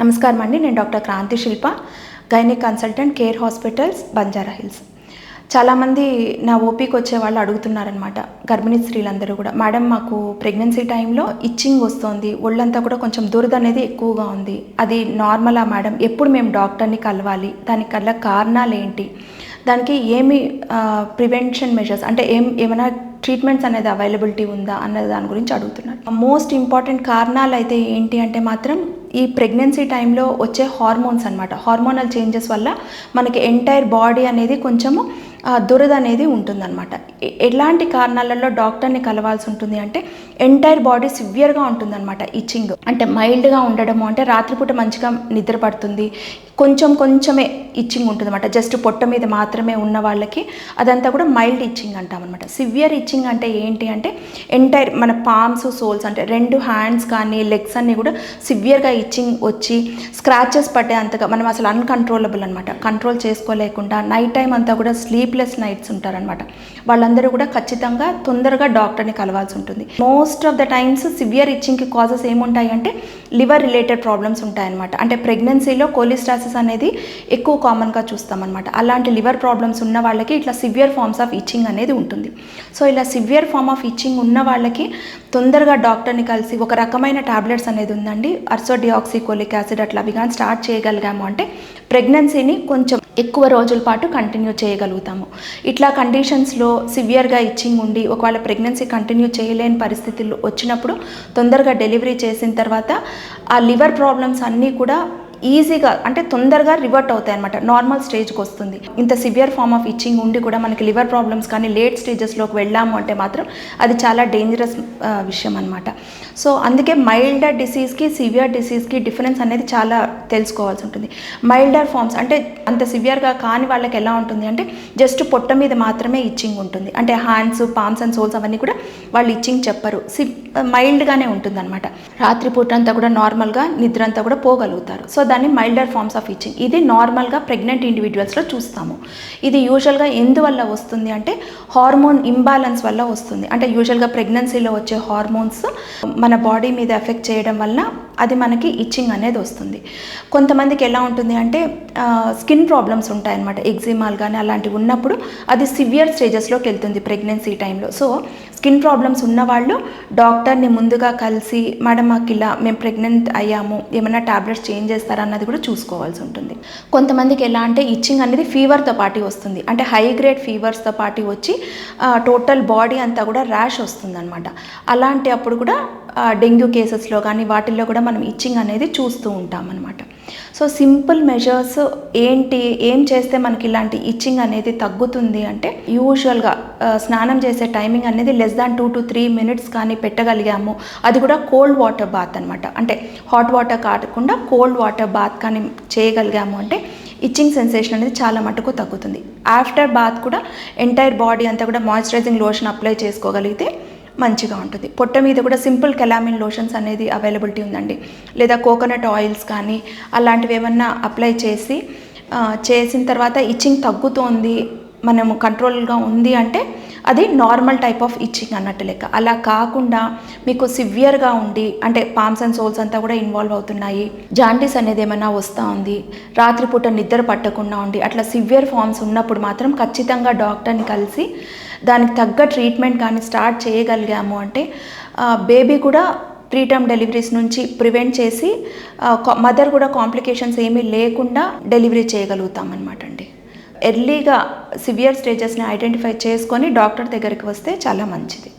నమస్కారం అండి. నేను doctor Kranthi Shilpa gynec consultant care hospitals Banjara Hills. చాలామంది నా ఓపీకి వచ్చే వాళ్ళు అడుగుతున్నారనమాట గర్భిణీ స్త్రీలందరూ కూడా. మేడం మాకు ప్రెగ్నెన్సీ టైంలో ఇచ్చింగ్ వస్తుంది. ఒళ్ళంతా కూడా కొంచెం దురద అనేది ఎక్కువగా ఉంది. అది నార్మలా మేడం ఎప్పుడు మేము డాక్టర్ని కలవాలి? దానికి కల్లా కారణాలు ఏంటి? దానికి ఏమి ప్రివెన్షన్ మెజర్స్ అంటే ఏం ఏమైనా ట్రీట్మెంట్స్ అనేది అవైలబిలిటీ ఉందా అన్న దాని గురించి అడుగుతున్నారు. మోస్ట్ ఇంపార్టెంట్ కారణాలు అయితే ఏంటి అంటే మాత్రం ఈ ప్రెగ్నెన్సీ టైంలో వచ్చే హార్మోన్స్ అనమాట హార్మోనల్ చేంజెస్ వల్ల మనకి ఎంటైర్ బాడీ అనేది కొంచెము దురద అనేది ఉంటుందన్నమాట. ఎలాంటి కారణాలలో డాక్టర్ని కలవాల్సి ఉంటుంది అంటే ఎంటైర్ బాడీ సివియర్గా ఉంటుందన్నమాట ఇచ్చింగ్. అంటే మైల్డ్గా ఉండడము అంటే రాత్రిపూట మంచిగా నిద్ర పడుతుంది కొంచెం కొంచెమే ఇచ్చింగ్ ఉంటుందన్నమాట. జస్ట్ పొట్ట మీద మాత్రమే ఉన్న వాళ్ళకి అదంతా కూడా మైల్డ్ ఇచ్చింగ్ అంటామన్నమాట. సివియర్ ఇచ్చింగ్ అంటే ఏంటి అంటే ఎంటైర్ మన పామ్స్ సోల్స్ అంటే రెండు హ్యాండ్స్ కానీ లెగ్స్ అన్నీ కూడా సివియర్గా ఇచ్చింగ్ వచ్చి స్క్రాచెస్ పట్టే అంతగా మనం అసలు అన్కంట్రోలబుల్ అనమాట కంట్రోల్ చేసుకోలేకుండా నైట్ టైం అంతా కూడా స్లీప్ స్లీప్లెస్ నైట్స్ ఉంటారనమాట వాళ్ళందరూ కూడా ఖచ్చితంగా తొందరగా డాక్టర్ని కలవాల్సి ఉంటుంది. Most of the times severe ఇచ్చింగ్కి causes ఏముంటాయి అంటే లివర్ రిలేటెడ్ ప్రాబ్లమ్స్ ఉంటాయన్నమాట. అంటే ప్రెగ్నెన్సీలో కోలిస్టాసిస్ అనేది ఎక్కువ కామన్గా చూస్తామన్నమాట. అలాంటి లివర్ ప్రాబ్లమ్స్ ఉన్న వాళ్ళకి ఇట్లా సివియర్ ఫార్మ్స్ ఆఫ్ ఇచ్చింగ్ అనేది ఉంటుంది. సో ఇలా సివియర్ ఫార్మ్ ఆఫ్ ఇచ్చింగ్ ఉన్న వాళ్ళకి తొందరగా డాక్టర్ని కలిసి ఒక రకమైన టాబ్లెట్స్ అనేది ఉందండి. అర్సోడియాక్సికోలిక్ యాసిడ్ అట్లా అవి కానీ స్టార్ట్ చేయగలిగాము అంటే ప్రెగ్నెన్సీని కొంచెం ఎక్కువ రోజుల పాటు కంటిన్యూ చేయగలుగుతాము. ఇట్లా కండిషన్స్లో సివియర్గా ఇచ్చింగ్ ఉండి ఒకవేళ ప్రెగ్నెన్సీ కంటిన్యూ చేయలేని పరిస్థితులు వచ్చినప్పుడు తొందరగా డెలివరీ చేసిన తర్వాత ఆ లివర్ ప్రాబ్లమ్స్ అన్నీ కూడా ఈజీగా అంటే తొందరగా రివర్ట్ అవుతాయి అనమాట నార్మల్ స్టేజ్కి వస్తుంది. ఇంత సివియర్ ఫార్మ్ ఆఫ్ ఇచ్చింగ్ ఉండి కూడా మనకి లివర్ ప్రాబ్లమ్స్ కానీ లేట్ స్టేజెస్లోకి వెళ్ళాము అంటే మాత్రం అది చాలా డేంజరస్ విషయం అనమాట సో అందుకే మైల్డర్ డిసీజ్కి సివియర్ డిసీజ్కి డిఫరెన్స్ అనేది చాలా తెలుసుకోవాల్సి ఉంటుంది. మైల్డర్ ఫార్మ్స్ అంటే అంత సివియర్గా కాని వాళ్ళకి ఎలా ఉంటుంది అంటే జస్ట్ పొట్ట మీద మాత్రమే ఇచ్చింగ్ ఉంటుంది. అంటే హ్యాండ్స్ పామ్స్ అండ్ సోల్స్ అవన్నీ కూడా వాళ్ళు ఇచ్చింగ్ చెప్పరు. సి మైల్డ్గానే ఉంటుంది అనమాట రాత్రిపూట అంతా కూడా నార్మల్గా నిద్ర అంతా కూడా పోగలుగుతారు. సో దాన్ని మైల్డర్ ఫార్మ్స్ ఆఫ్ ఇచ్చింగ్ ఇది నార్మల్గా ప్రెగ్నెంట్ ఇండివిజువల్స్లో చూస్తాము. ఇది యూజువల్గా ఎందువల్ల వస్తుంది అంటే హార్మోన్ ఇంబాలెన్స్ వల్ల వస్తుంది. అంటే యూజువల్గా ప్రెగ్నెన్సీలో వచ్చే హార్మోన్స్ మన బాడీ మీద ఎఫెక్ట్ చేయడం వల్ల అది మనకి ఇచ్చింగ్ అనేది వస్తుంది. కొంతమందికి ఎలా ఉంటుంది అంటే స్కిన్ ప్రాబ్లమ్స్ ఉంటాయన్నమాట. ఎగ్జిమాల్ కానీ అలాంటివి ఉన్నప్పుడు అది సివియర్ స్టేజెస్లోకి వెళ్తుంది ప్రెగ్నెన్సీ టైంలో సో స్కిన్ ప్రాబ్లమ్స్ ఉన్నవాళ్ళు డాక్టర్ని ముందుగా కలిసి మేడం మాకు ఇలా మేము ప్రెగ్నెంట్ అయ్యాము ఏమైనా టాబ్లెట్స్ చేంజ్ చేస్తారా? అన్నది కూడా చూసుకోవాల్సి ఉంటుంది. కొంతమందికి ఎలా అంటే ఇచ్చింగ్ అనేది ఫీవర్తో పాటు వస్తుంది. అంటే హై గ్రేడ్ ఫీవర్స్తో పాటు వచ్చి టోటల్ బాడీ అంతా కూడా ర్యాష్ వస్తుందన్నమాట. అలాంటి అప్పుడు కూడా డెంగ్యూ కేసెస్లో కానీ వాటిల్లో కూడా మనం ఇచ్చింగ్ అనేది చూస్తూ ఉంటామన్నమాట. సో సింపుల్ మెజర్స్ ఏంటి ఏం చేస్తే మనకి ఇలాంటి ఇచ్చింగ్ అనేది తగ్గుతుంది అంటే యూజువల్గా స్నానం చేసే టైమింగ్ అనేది less than two to three minutes కానీ పెట్టగలిగాము. అది కూడా కోల్డ్ వాటర్ బాత్ అనమాట అంటే హాట్ వాటర్ కాకుండా కోల్డ్ వాటర్ బాత్ కానీ చేయగలిగాము అంటే ఇచ్చింగ్ సెన్సేషన్ అనేది చాలా మటుకు తగ్గుతుంది. ఆఫ్టర్ బాత్ కూడా ఎంటైర్ బాడీ అంతా కూడా మాయిశ్చరైజింగ్ లోషన్ అప్లై చేసుకోగలిగితే మంచిగా ఉంటుంది. పొట్ట మీద కూడా సింపుల్ కెలామిన్ లోషన్స్ అనేది అవైలబిలిటీ ఉందండి. లేదా కోకోనట్ ఆయిల్స్ కానీ అలాంటివి ఏమన్నా అప్లై చేసి చేసిన తర్వాత ఇచ్చింగ్ తగ్గుతోంది మనము కంట్రోల్గా ఉంది అంటే అది నార్మల్ టైప్ ఆఫ్ ఇచ్చింగ్ అన్నట్టు లెక్క. అలా కాకుండా మీకు సివియర్గా ఉండి అంటే పామ్స్ అండ్ సోల్స్ అంతా కూడా ఇన్వాల్వ్ అవుతున్నాయి జాండీస్ అనేది ఏమైనా వస్తూ ఉంది రాత్రిపూట నిద్ర పట్టకుండా ఉండి అట్లా సివియర్ ఫామ్స్ ఉన్నప్పుడు మాత్రం ఖచ్చితంగా డాక్టర్ని కలిసి దానికి తగ్గ ట్రీట్మెంట్ కానీ స్టార్ట్ చేయగలిగాము అంటే బేబీ కూడా ప్రీ టర్మ్ డెలివరీస్ నుంచి ప్రివెంట్ చేసి మదర్ కూడా కాంప్లికేషన్స్ ఏమీ లేకుండా డెలివరీ చేయగలుగుతాం అనమాట అండి. ఎర్లీగా సివియర్ స్టేజెస్ని ఐడెంటిఫై చేసుకొని డాక్టర్ దగ్గరికి వస్తే చాలా మంచిది.